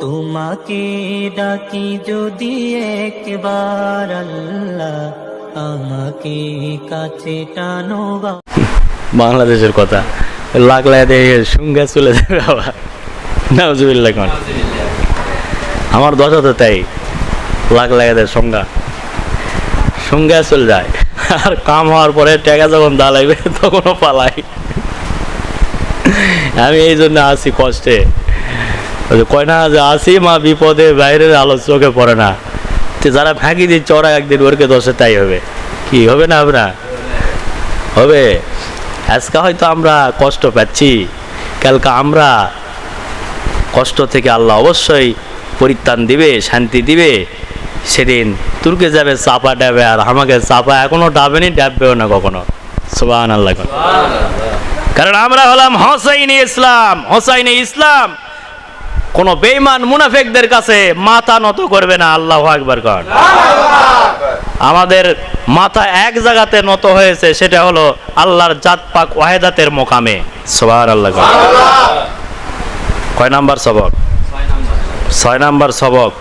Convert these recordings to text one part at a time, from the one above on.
তোমাকে ডাকি যদি একবার আল্লাহ আমাকে কাছে টানো বাংলাদেশের কথা। চলে যাবে আবার। নাউজুবিল্লাহ আমার দশা তো তাই, লাখ লাগাদের সংজ্ঞা সংজ্ঞা চলে যায়। আর কাম হওয়ার পরে টাকা যখন দাঁড়াইবে তখনও পালাই। আমি এই জন্য আসি কষ্টে। কয় না যে আসি মা বিপদে বাইরের আলো চোখে পড়ে না। তো যারা ফাঁকি দিচ্ছে ওরা একদিন ওরকে দশে তাই হবে। কি হবে না হবে না? হবে। আজকে হয়তো আমরা কষ্ট পাচ্ছি। কালকে আমরা কষ্ট থেকে আল্লাহ অবশ্যই পরিত্রাণ দিবে শান্তি দিবে। সেদিন তুর্কে যাবে চাপা ডাবে আর আমাকে চাপা এখনও ডাবেনি ডাববেও না কখনো। সুবান আল্লাহ কারণ আমরা হলাম হোসাইনি ইসলাম হোসাইনি ইসলাম কোন বেইমান মুনাফেকদের কাছে মাথা নত করবে না, আল্লাহ আকবার কর আমাদের মাথা এক জায়গাতে নত হয়েছে, সেটা হলো আল্লাহর জাত পাক ওয়াহেদাতের মোকামে। সোহার আল্লাহ। কয় নাম্বার সবক? ছয় নাম্বার সবক।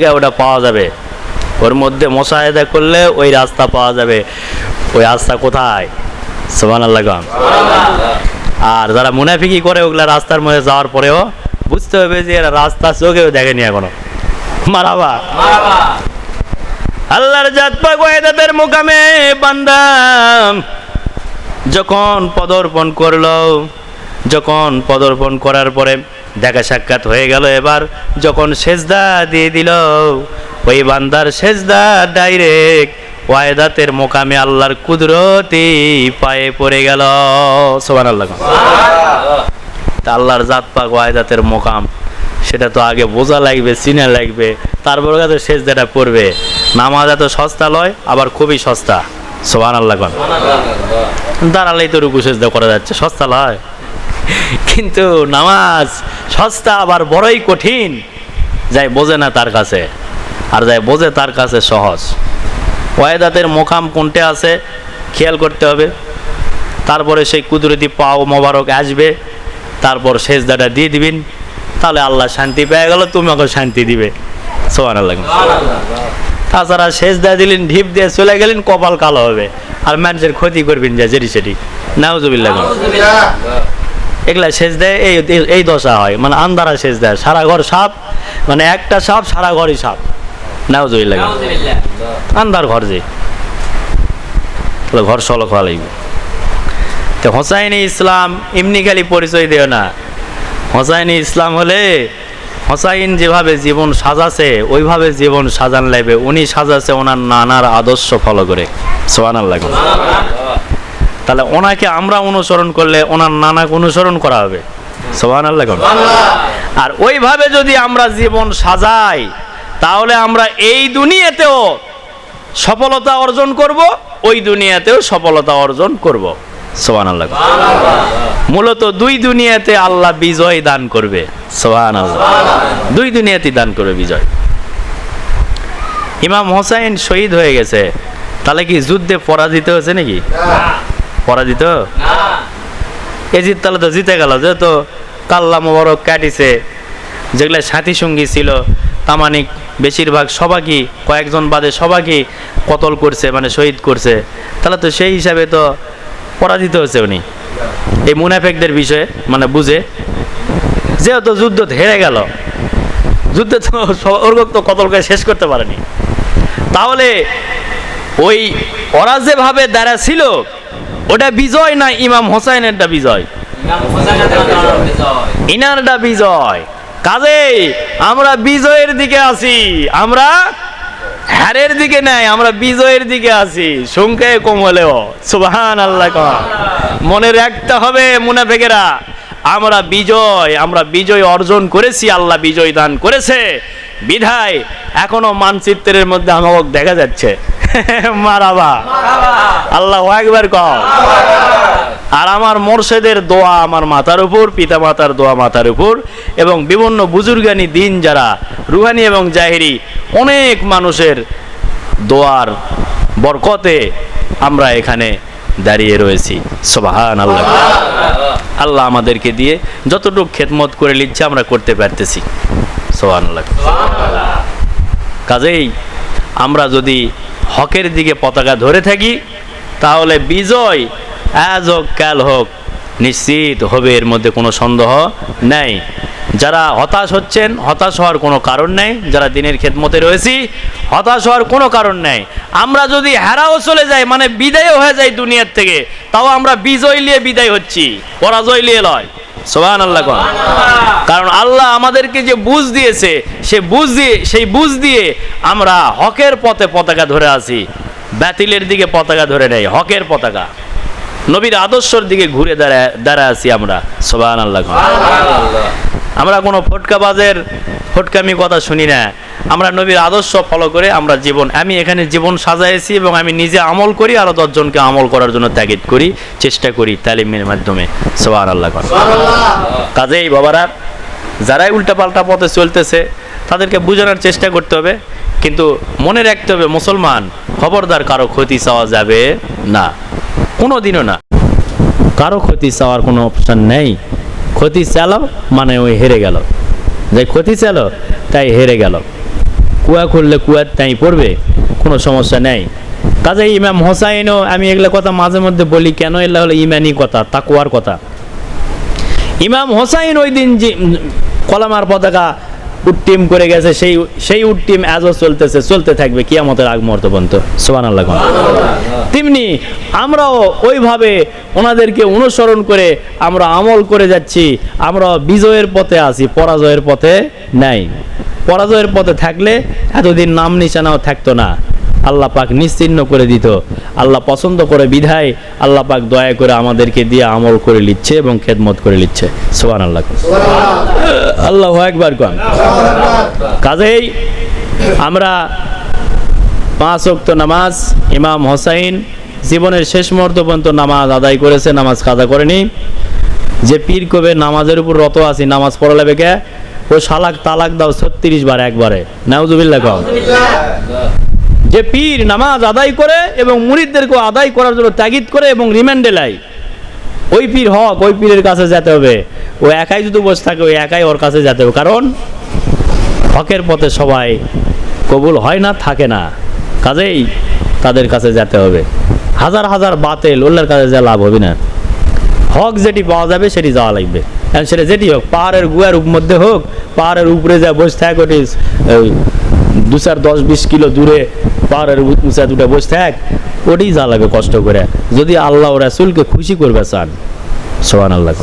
গিয়ে ওটা পাওয়া যাবে। ওর মধ্যে মোশাহেদা করলে ওই রাস্তা পাওয়া যাবে। ওই রাস্তা কোথায়? সোহান আল্লাহ আর যারা মুনাফিকি করে ওগুলা রাস্তার মধ্যে যাওয়ার পরেও বুঝতে হবে যে এরা রাস্তা চোখেও দেখেনি এখনও। মারাবা। আল্লাহর জাত পাক ওয়াহিদাতের মুকামে বান্দা যখন পদর্পণ করল যখন পদর্পণ করার পরে দেখা সাক্ষাৎ হয়ে গেল এবার যখন সেজদা দিয়ে দিল ওই বান্দার সেজদা ডাইরেক্ট ওয়াহেদাতের মোকামে আল্লাহর কুদরতি পায়ে পড়ে গেল। সোবান আল্লাহ আল্লাহর জাত পাক ওয়াহেদাতের মোকাম। সেটা তো আগে বোঝা লাগবে, চিনে লাগবে। তারপরে তো শেষ যেটা পড়বে। নামাজ এত সস্তা লয়, আবার খুবই সস্তা। সোহান আল্লাহ কন। দাঁড়ালেই তো রুকু সেজদা করা যাচ্ছে, সস্তা লয়। কিন্তু নামাজ সস্তা, আবার বড়ই কঠিন। যাই বোঝে না তার কাছে। আর যাই বোঝে তার কাছে সহজ। ওয়াহেদাতের মোকাম কোনটা আছে, খেয়াল করতে হবে। তারপরে সেই কুদরতি পাও মোবারক আসবে। তারপর সেজদাটা দিয়ে দিবেন তাহলে আল্লাহ শান্তি পেয়ে গেল তোমাকে শান্তি দিবে। সোহান আল্লাহ তাছাড়া সেজদা দিলেন ঢিপ দিয়ে চলে গেলেন কপাল কালো হবে। আর মানুষের ক্ষতি করবেন যা জেরি সেটি। নাউজুবিল্লাহ। এগুলা সেচ দেয় এই এই দশা হয়। মানে আন্ধারা সেচ দেয় সারা ঘর সাপ। মানে একটা সাপ সারা ঘরই সাপ। নাউজুবিল্লাহ। আন্ধার ঘর যে। তাহলে ঘর সলক হওয়া লাগবে। তো হোসাইনি ইসলাম এমনি খালি পরিচয় দিও না। হোসাইনি ইসলাম হলে হোসাইন যেভাবে জীবন সাজাছে, ওইভাবে জীবন সাজান লাগবে। উনি সাজাছে ওনার নানার আদর্শ ফলো করে। সোহান লাগে তাহলে ওনাকে আমরা অনুসরণ করলে ওনার নানাকে অনুসরণ করা হবে। সোহান আল্লাহ আর ওইভাবে যদি আমরা জীবন সাজাই, তাহলে আমরা এই দুনিয়াতেও সফলতা অর্জন করব, ওই দুনিয়াতেও সফলতা অর্জন করব। সোহান আল্লাহ মূলত দুই দুনিয়াতে আল্লাহ বিজয় দান করবে। সোহান আল্লাহ দুই দুনিয়াতে দান করবে বিজয়। ইমাম হোসাইন শহীদ হয়ে গেছে। তাহলে কি যুদ্ধে পরাজিত হয়েছে নাকি? পরাজিত? এজিত তাহলে তো জিতে গেল, যেহেতু কাল্লা মোবারক কাটিছে, যেগুলো সাথী সঙ্গী ছিল, তামানিক বেশিরভাগ সবাইকে, কয়েকজন বাদে সবাইকে কতল করছে মানে শহীদ করছে। তাহলে তো সেই হিসাবে তো পরাজিত হয়েছে উনি। এই মুনাফেকদের বিষয়ে মানে বুঝে। যেহেতু যুদ্ধ হেরে গেল যুদ্ধে তো ওরকম তো কতল করে শেষ করতে পারেনি। তাহলে ওই ওরা যেভাবে দাঁড়া ছিল ওটা বিজয় না ইমাম হোসাইনেরটা বিজয়? ইনারটা বিজয়। কাজেই আমরা বিজয়ের দিকে আছি আমরা হ্যারের দিকে নাই আমরা বিজয়ের দিকে আছি। সংখ্যায় কম হলেও সুবাহান আল্লাহ। মনে রাখতে হবে মুনাফেকেরা আমরা বিজয় আমরা বিজয় অর্জন করেছি আল্লাহ বিজয় দান করেছে। বিধায় এখনও মানচিত্রের মধ্যে আমাকে দেখা যাচ্ছে। মারাবা। আল্লাহ একবার কম আর আমার মোর্শেদের দোয়া আমার মাথার উপর পিতা মাতার দোয়া মাথার উপর, এবং বিভিন্ন বুজুর্গানি দিন যারা, রুহানি এবং জাহেরি, অনেক মানুষের দোয়ার বরকতে আমরা এখানে দাঁড়িয়ে রয়েছি। সোবাহান আল্লাহ আল্লাহ আমাদেরকে দিয়ে যতটুকু খেদমত করে নিচ্ছে আমরা করতে পারতেছি। সোহান কাজেই আমরা যদি হকের দিকে পতাকা ধরে থাকি, তাহলে বিজয় আজ হোক, কাল হোক, নিশ্চিত হবে এর মধ্যে কোনো সন্দেহ নেই। যারা হতাশ হচ্ছেন, হতাশ হওয়ার কোনো কারণ নেই। যারা দিনের খেদমতে রয়েছি, হতাশ হওয়ার কোনো কারণ নেই। আমরা যদি হারাও চলে যাই মানে বিদায়ও হয়ে যাই দুনিয়ার থেকে, তাও আমরা বিজয় নিয়ে বিদায় হচ্ছি, পরাজয় নিয়ে লয়। সোহান আল্লাহ কারণ আল্লাহ আমাদেরকে যে বুঝ দিয়েছে, সে বুঝ দিয়ে, সেই বুঝ দিয়ে আমরা হকের পথে পতাকা ধরে আছি। ব্যাতিলের দিকে পতাকা ধরে নেই, হকের পতাকা। নবীর আদর্শর দিকে ঘুরে দাঁড়ায় দাঁড়ায় আছি আমরা। সোবান আল্লাহ আমরা কোনো ফটকাবাজের ফটকামি কথা শুনি না। আমরা নবীর আদর্শ ফলো করে আমরা জীবন আমি এখানে জীবন সাজাইছি এবং আমি নিজে আমল করি আরও দশজনকে আমল করার জন্য তাগিদ করি চেষ্টা করি তালিমের মাধ্যমে। সোহান আল্লাহ কাজেই বাবারা যারাই উল্টাপাল্টা পথে চলতেছে তাদেরকে বোঝানোর চেষ্টা করতে হবে কিন্তু মনে রাখতে হবে মুসলমান খবরদার কারও ক্ষতি চাওয়া যাবে না। কোনো দিনও না। কারও ক্ষতি চাওয়ার কোনো অপশন নেই। ক্ষতি চালো মানে ওই হেরে গেল। যে ক্ষতি চালো, তাই হেরে গেল। কুয়া খুললে কুয়ার তাই পড়বে, কোনো সমস্যা নেই। কাজে ইমাম হোসাইনও আমি এগুলো কথা মাঝে মধ্যে বলি, কেন এগুলো হলো ইমানি কথা, তাকুয়ার কথা। ইমাম হোসাইন ওই দিন যে কলামার পতাকা উট্টিম করে গেছে, সেই সেই উট্টিম আজও চলতেছে, চলতে থাকবে কিয়ামতের আগ মুহূর্ত পর্যন্ত। সোবান আল্লাহ তেমনি আমরাও ওইভাবে ওনাদেরকে অনুসরণ করে আমরা আমল করে যাচ্ছি, আমরা বিজয়ের পথে আছি, পরাজয়ের পথে নাই। পরাজয়ের পথে থাকলে এতদিন নাম নিশানাও থাকতো না। আল্লাহ পাক নিশ্চিহ্ন করে দিত। আল্লাহ পছন্দ করে বিধায় আল্লাহ পাক দয়া করে আমাদেরকে দিয়ে আমল করে নিচ্ছে এবং খেদমত করে নিচ্ছে। সোহান আল্লাহ আল্লাহ একবার কন। কাজেই আমরা পাঁচ অক্ত নামাজ, ইমাম হোসাইন জীবনের শেষ মুহূর্ত পর্যন্ত নামাজ আদায় করেছে, নামাজ কাজা করেনি। যে পীর কবে নামাজের উপর রত আছি, নামাজ পড়ালে বেকে ও শালাক তালাক দাও ছত্রিশ বার একবারে। নাউজুবিল্লাহ কও যে পীর নামাজ আদায় করে এবং মুরিদদেরকে আদায় করার জন্য তাগিদ করে এবং রিমান্ডে লাই। ওই পীর হক, ওই পীরের কাছে যেতে হবে। ও একাই যদি বসে থাকে, ওই একাই ওর কাছে যেতে হবে। কারণ হকের পথে সবাই কবুল হয় না, থাকে না। কাজেই তাদের কাছে যেতে হবে। হাজার হাজার বাতেল ওল্লার কাছে যা লাভ হবে না। হক যেটি পাওয়া যাবে, সেটি যাওয়া লাগবে। সেটা যেটি হোক, পাহাড়ের গুয়ার মধ্যে হোক, পাহাড়ের উপরে যা বসে থাক, ওটি দু চার দশ বিশ কিলো দূরে পাহাড়ের উঁচা দুটো বসে থাক ওটি যা লাগবে কষ্ট করে। যদি আল্লাহ রাসুলকে খুশি করবে, চান। সোহান আল্লাহ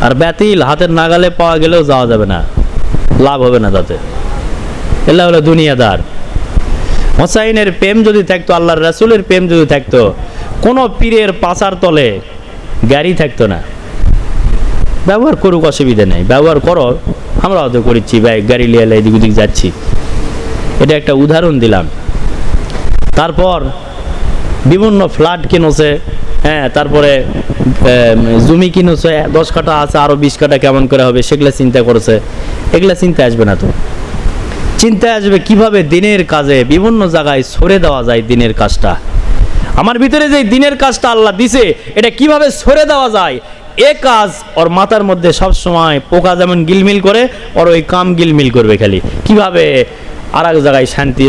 আর ব্যাতিল, হাতের নাগালে পাওয়া গেলেও যাওয়া যাবে না। লাভ হবে না তাতে। এলা হলো দুনিয়াদার। হোসাইনের প্রেম যদি থাকতো, আল্লাহর রাসুলের প্রেম যদি থাকতো, কোনো পীরের পাচার তলে গাড়ি থাকতো না। ব্যবহার করুক, অসুবিধা নেই। ব্যবহার করো আমরা তো করেছি, ভাই, গাড়ি লিয়ে এদিক ওদিক যাচ্ছি। এটা একটা উদাহরণ দিলাম। তারপর বিভিন্ন ফ্ল্যাট কিনেছে হ্যাঁ তারপরে জমি কিনেছে, দশ কাটা আছে আরও বিশ কাটা কেমন করে হবে সেগুলো চিন্তা করেছে। এগুলো চিন্তা আসবে না তো। চিন্তা আসবে কীভাবে দিনের কাজে বিভিন্ন জায়গায় সরে দেওয়া যায় দিনের কাজটা। আমার ভিতরে যে দিনের কাজটা আল্লাহ দিছে, এটা কীভাবে সরে দেওয়া যায় এ কাজ ওর মাথার মধ্যে সব সময় পোকা যেমন গিলমিল করে, ওর ওই কাম গিলমিল করবে খালি। কীভাবে আর এক জায়গায় শান্তি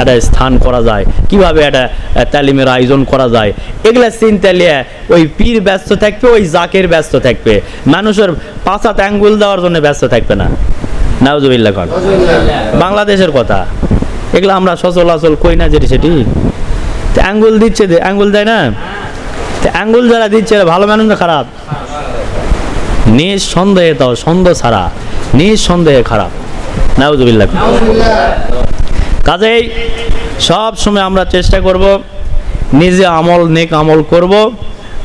একটা স্থান করা যায়? কীভাবে একটা তালিমের আয়োজন করা যায়? এগুলা চিন্তা নিয়ে ওই পীর ব্যস্ত থাকবে, ওই জাকের ব্যস্ত থাকবে। মানুষের পাঁচাত অ্যাঙ্গুল দেওয়ার জন্য ব্যস্ত থাকবে না। নাউজুবিল্লাহ খান বাংলাদেশের কথা। এগুলো আমরা সচলাচল কই না যেটি সেটি। তো আঙ্গুল দিচ্ছে আঙ্গুল দেয় না? আঙ্গুল যারা দিচ্ছে ভালো মানুষ না খারাপ? নিঃসন্দেহে তাও সন্দেহ ছাড়া নিঃসন্দেহে খারাপ। নাউজুবিল্লাহ। কাজেই সব সময় আমরা চেষ্টা করব নিজে আমল নেক আমল করব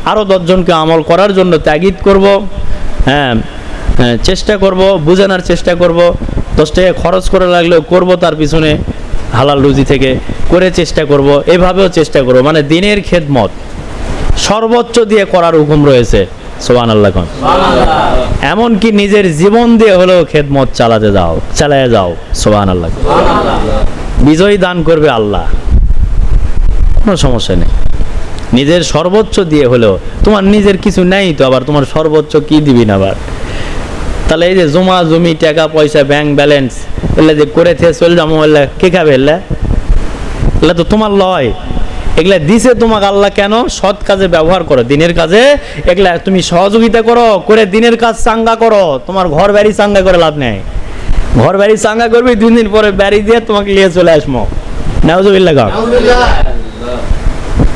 আরও দশজনকে আমল করার জন্য ত্যাগিদ করব হ্যাঁ হ্যাঁ, চেষ্টা করব বোঝানোর চেষ্টা করব দশ টাকা খরচ করে লাগলেও করব তার পিছনে হালাল রুজি থেকে করে চেষ্টা করব এভাবেও চেষ্টা করব মানে দিনের খেদমত। সর্বোচ্চ দিয়ে করার হুকুম রয়েছে। সোহান আল্লাহ খান এমনকি নিজের জীবন দিয়ে হলেও খেদমত চালাতে যাও চালায় যাও। সোহান আল্লাহ বিজয় দান করবে আল্লাহ। কোনো সমস্যা নেই। নিজের সর্বোচ্চ দিয়ে হলেও তোমার নিজের কিছু নেই তো আবার তোমার সর্বোচ্চ কি দিবি না আবার? তাহলে এই যে জমা জমি টাকা পয়সা ব্যাংক ব্যালেন্স এগুলো যে করে থেকে চলে যাব এগুলা কে খাবে এগুলা? এগুলা তো তোমার লয়। এগুলা দিছে তোমাকে আল্লাহ কেন? সৎ কাজে ব্যবহার করো, দিনের কাজে। এগুলা তুমি সহযোগিতা করো, করে দিনের কাজ চাঙ্গা করো। তোমার ঘর বাড়ি চাঙ্গা করে লাভ নেই। ঘর বাড়ি চাঙ্গা করবি, দুই দিন পরে বাড়ি দিয়ে তোমাকে নিয়ে চলে আসব নাউজুবিল্লাহ গাও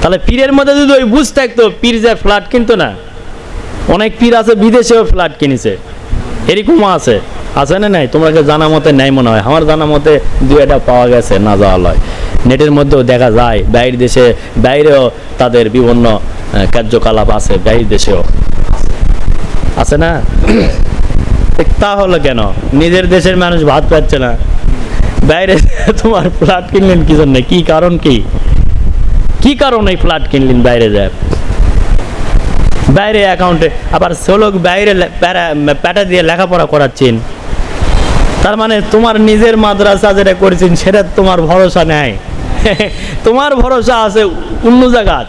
তাহলে পীরের মধ্যে যদি ওই বুঝ থাকতো, পীর যে ফ্ল্যাট কিনতো না, অনেক পীর আছে, বিদেশেও ফ্ল্যাট কিনেছে। এরকমও আছে। আছে না নাই? তোমরা জানা মতে নেই মনে হয়। আমার জানা মতে দু এটা পাওয়া গেছে, না যাওয়া লয়। নেটের মধ্যেও দেখা যায়, বাইরের দেশে, বাইরেও তাদের বিভিন্ন কার্যকলাপ আছে, বাইরের দেশেও। আছে না? তা হলো কেন? নিজের দেশের মানুষ ভাত পাচ্ছে না। বাইরে তোমার ফ্ল্যাট কিনলেন কি জন্য? কি কারণ কি? কি কারণে ফ্ল্যাট কিনলেন বাইরে যায় বাইরে অ্যাকাউন্টে আবার সোলক বাইরে প্যাটা দিয়ে লেখাপড়া করাচ্ছেন। তার মানে তোমার নিজের মাদ্রাসা যেটা করেছেন, সেটা তোমার ভরসা নেই। তোমার ভরসা আছে অন্য জায়গাত।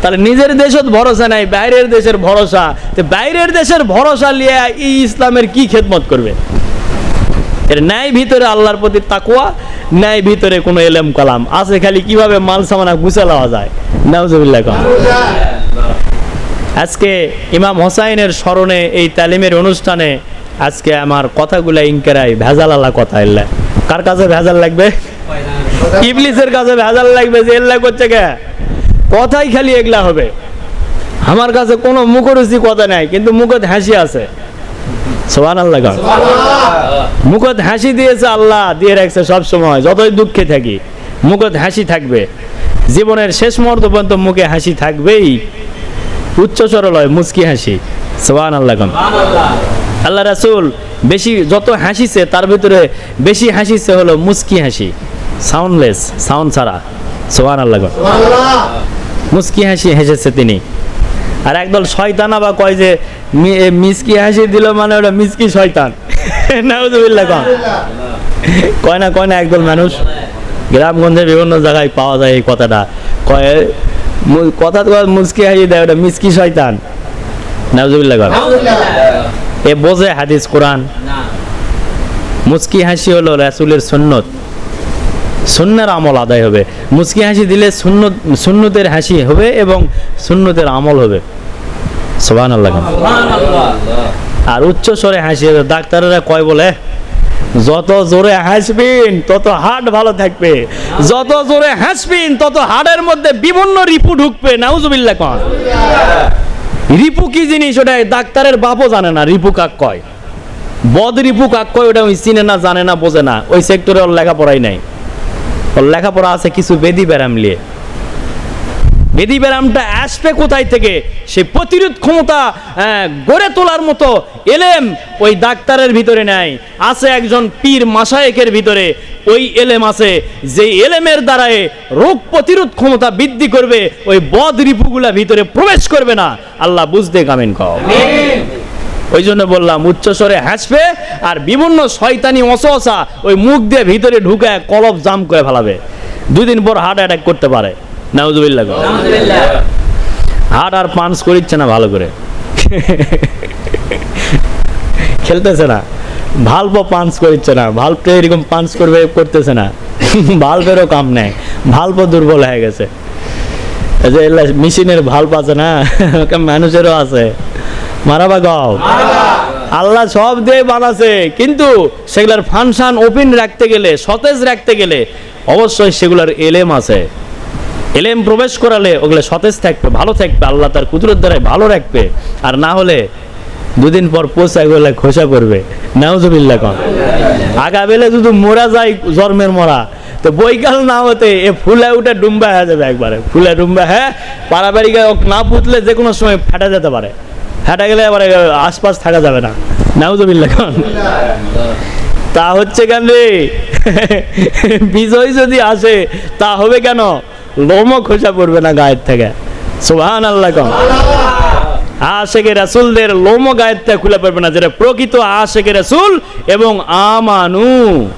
তাহলে নিজের দেশত ভরসা নাই, বাইরের দেশের ভরসা। তো বাইরের দেশের ভরসা নিয়ে এই ইসলামের কি খেদমত করবে? এর ন্যায় ভিতরে আল্লাহর প্রতি তাকুয়া ন্যায় ভিতরে কোনো এলেম কালাম। আছে খালি কীভাবে মাল সামানা গুছা লওয়া যায়। নাউজুবিল্লাহ আজকে ইমাম হোসাইনের স্মরণে এই তালিমের অনুষ্ঠানে আজকে আমার কথাগুলা ইনকেরাই ভেজাল আলা কথা কার কাছে ভেজাল লাগবে? ইবলিসের কাছে ভেজাল লাগবে যে এল্লা করছে কে কথাই খালি এগুলা হবে। আমার কাছে কোনো মুখরুচি কথা নাই কিন্তু মুখত হাসি আছে। সোহান আল্লাহ মুখত হাসি দিয়েছে আল্লাহ দিয়ে রাখছে সব সময়। যতই দুঃখে থাকি মুখত হাসি থাকবে। জীবনের শেষ মুহূর্ত পর্যন্ত মুখে হাসি থাকবেই। উচ্চ সরলয় মুচকি হাসি। সোহান আল্লাহ। আল্লাহ রাসুল বেশি যত হাসিছে তার ভিতরে বেশি হাসিছে হলো মুচকি হাসি। সাউন্ডলেস সাউন্ড ছাড়া। সোহান আল্লাহ। মুচকি হাসি হেসেছে তিনি। আর একদল শয়তান আবার কয় যে মিসকি হাসি দিল মানে ওটা মিসকি শয়তান। নাউজুবিল্লাহ কন কয় না কয় না একদল মানুষ। গ্রামগঞ্জে বিভিন্ন জায়গায় পাওয়া যায় এই কথাটা। কয় কথা তো কয় মুসকি হাসি দেয় ওটা মিসকি শয়তান। নাউজুবিল্লাহ কন এ বোঝে হাদিস কোরআন। মুচকি হাসি হলো রাসুলের সুন্নত। সুন্নার আমল আদায় হবে। মুচকি হাসি দিলে শূন্য সুন্নতের হাসি হবে এবং সুন্নতের আমল হবে। সোবান আল্লাহ আর উচ্চ স্বরে হাসি হবে। ডাক্তারেরা কয় বলে, যত জোরে হাসবেন, তত হার্ট ভালো থাকবে। যত জোরে হাসবেন, তত হার্টের মধ্যে বিভিন্ন রিপু ঢুকবে। নাউজুবিল্লাহ কন। রিপু কি জিনিস ওটা ডাক্তারের বাপও জানে না রিপু কাক কয়। বদ রিপু কাক কয়, ওটা ওই চিনে না, জানে না, বোঝে না। ওই সেক্টরে ওর লেখাপড়াই নাই। লেখাপড়া আছে কিছু বেদি ব্যারাম নিয়ে। বেদি ব্যারামটা আসবে কোথায় থেকে? সেই প্রতিরোধ ক্ষমতা গড়ে তোলার মতো এলেম ওই ডাক্তারের ভিতরে নাই। আছে একজন পীর মাসায়েকের ভিতরে, ওই এলেম আছে। যে এলেমের দ্বারায় রোগ প্রতিরোধ ক্ষমতা বৃদ্ধি করবে, ওই বদ রিপুগুলা ভিতরে প্রবেশ করবে না। আল্লাহ বুঝতে কামেন কও। ওই জন্য বললাম উচ্চস্বরে হাসবে আর বিভিন্ন শয়তানি অসহসা ওই মুখ দিয়ে ভিতরে ঢুকে কলব জাম করে ফেলাবে। দুদিন পর হার্ট অ্যাটাক করতে পারে। নাউজুবিল্লাহ হার্ট আর পাঞ্চ করিচ্ছে না ভালো করে। খেলতেছে না। ভাল্ব পাঞ্চ করিচ্ছে না। ভাল্বটা এরকম পাঞ্চ করবে, করতেছে না। ভাল্বেরও কাম নেই। ভাল্ব দুর্বল হয়ে গেছে। মেশিনের ভাল্ব আছে না? মানুষেরও আছে। মারাবা গাও আল্লাহ সব দিয়ে বানাছে, কিন্তু সেগুলোর ফাংশন ওপেন রাখতে গেলে, সতেজ রাখতে গেলে অবশ্যই সেগুলোর এলেম আছে। এলেম প্রবেশ করালে ওগুলো সতেজ থাকবে, ভালো থাকবে, আল্লাহ তার কুদরত দ্বারাই ভালো রাখবে। আর না হলে দুদিন পর পোষা এগুলো খোসা করবে নাউজুবিল্লাহ কন। আগা বেলে যদি মোরা যায় জন্মের মরা, তো বৈকাল না হতে এ ফুলে উঠে ডুম্বা হয়ে যাবে একবারে। ফুলে ডুম্বা হ্যাঁ পাড়াবাড়ি না পুতলে যে কোনো সময় ফেটা যেতে পারে। ফেটা গেলে এবারে আশপাশ থাকা যাবে না। নাউজুবিল্লাহ, কন। তা হচ্ছে কেন রে? বিজয় যদি আসে, তা হবে কেন? লোমও খোঁজা পড়বে না গায়ের থেকে। সুবহান আল্লাহ কম আশেকে রাসুলদের লোমও গায়ের থেকে খুলে পড়বে না। যেটা প্রকৃত আশেকে রাসুল এবং আমানু।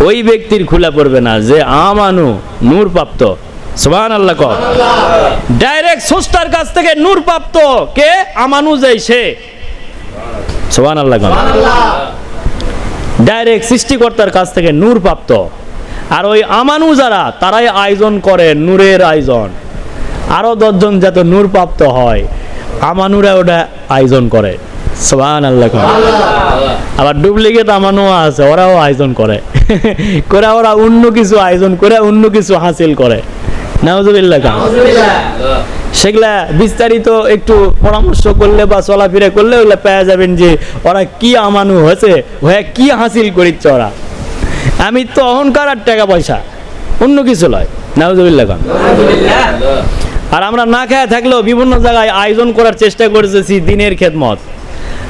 ওই ব্যক্তির খুলে পড়বে না যে আমানু নূর প্রাপ্ত সুবহান আল্লাহ ডাইরেক্ট সোস্টার কাছ থেকে নূর প্রাপ্ত কে? আমানু যাই সে সোহান আল্লাহ ডাইরেক্ট সৃষ্টিকর্তার কাছ থেকে নূর প্রাপ্ত আর ওই আমানু যারা, তারাই আয়োজন করে নূরের আয়োজন। আরও দশজন যাতে নূর প্রাপ্ত হয়, আমানুরা ওটা আয়োজন করে। সোহান আল্লাহ আবার ডুপ্লিকেট আমানু আছে, ওরাও আয়োজন করে। করে ওরা অন্য কিছু আয়োজন, করে অন্য কিছু হাসিল করে। নাউজুবিল্লাহ সেগুলা বিস্তারিত একটু পরামর্শ করলে বা চলাফেরা করলে ওগুলা পেয়ে যাবেন যে ওরা কি আমানু হয়েছে হয়ে কি হাসিল করিচ্ছে ওরা। আমি তো অহংকার আর টাকা পয়সা অন্য কিছু লয়। নাউজুবিল্লাহ খান আর আমরা না খেয়ে থাকলেও বিভিন্ন জায়গায় আয়োজন করার চেষ্টা করেছি দিনের খেদমত।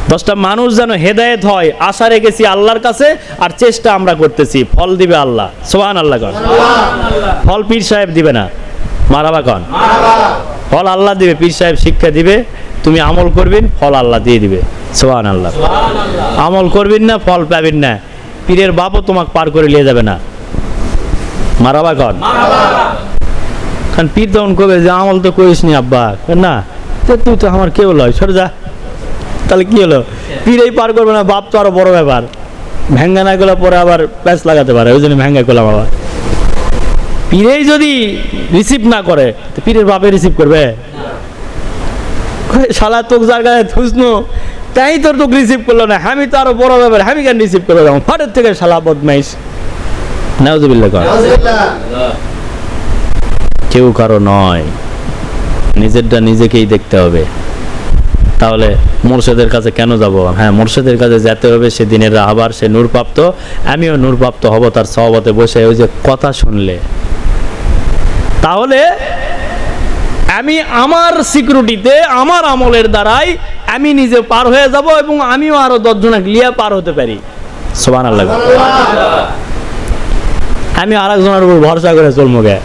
দশটা মানুষ যেন হেদায়েত হয়, আশা রেখেছি আল্লাহর কাছে, আর চেষ্টা আমরা করতেছি। ফল দিবে আল্লাহ। সোহান আল্লাহ কন। ফল পীর সাহেব দিবে না। মারাবা কন। ফল আল্লাহ দিবে, পীর সাহেব শিক্ষা দিবে। তুমি আমল করবেন, ফল আল্লাহ দিয়ে দিবে। সোহান আল্লাহ আমল করবেন না, ফল পাবেন না। পীরের বাপও তোমাকে পার করে নিয়ে যাবে না। মারাবা কন। কারণ পীর তখন কবে যে, আমল তো করিস নি আব্বা না। তুই তো আমার কেউ লয়, সরে যা। তাহলে কি হলো? পীরেই পার করবে না বাপ তো আরও বড় ব্যাপার। ভেঙ্গা না গেলে পরে আবার প্যাচ লাগাতে পারে ওই জন্য ভেঙ্গা করলাম আবার। পীরেই যদি রিসিভ না করে তো পীরের বাপে রিসিভ করবে। শালা তোক যার গায়ে থুসনো তাই তোর তোকে রিসিভ করল না আমি তো আরও বড় ব্যাপার আমি কেন রিসিভ করব? তখন ফাটের থেকে শালা বদমাইশ। নাউজুবিল্লাহ কর। কেউ কারও নয় নিজেরটা নিজেকেই দেখতে হবে। তাহলে মোর্শেদের কাছে কেন যাব? হ্যাঁ মোর্শেদের কাছে যেতে হবে সে দিনের রাহাবার সে নূরপ্রাপ্ত। আমিও নূরপ্রাপ্ত হব তার সহবতে বসে। ওই যে কথা শুনলে। তাহলে আমি আমার সিকিউরিটিতে আমার আমলের দ্বারাই আমি নিজে পার হয়ে যাব এবং আমিও আরও দশজনা লিয়া পার হতে পারি। সোবান আল্লাহ আমি আর একজনের উপর ভরসা করে চলবো গে।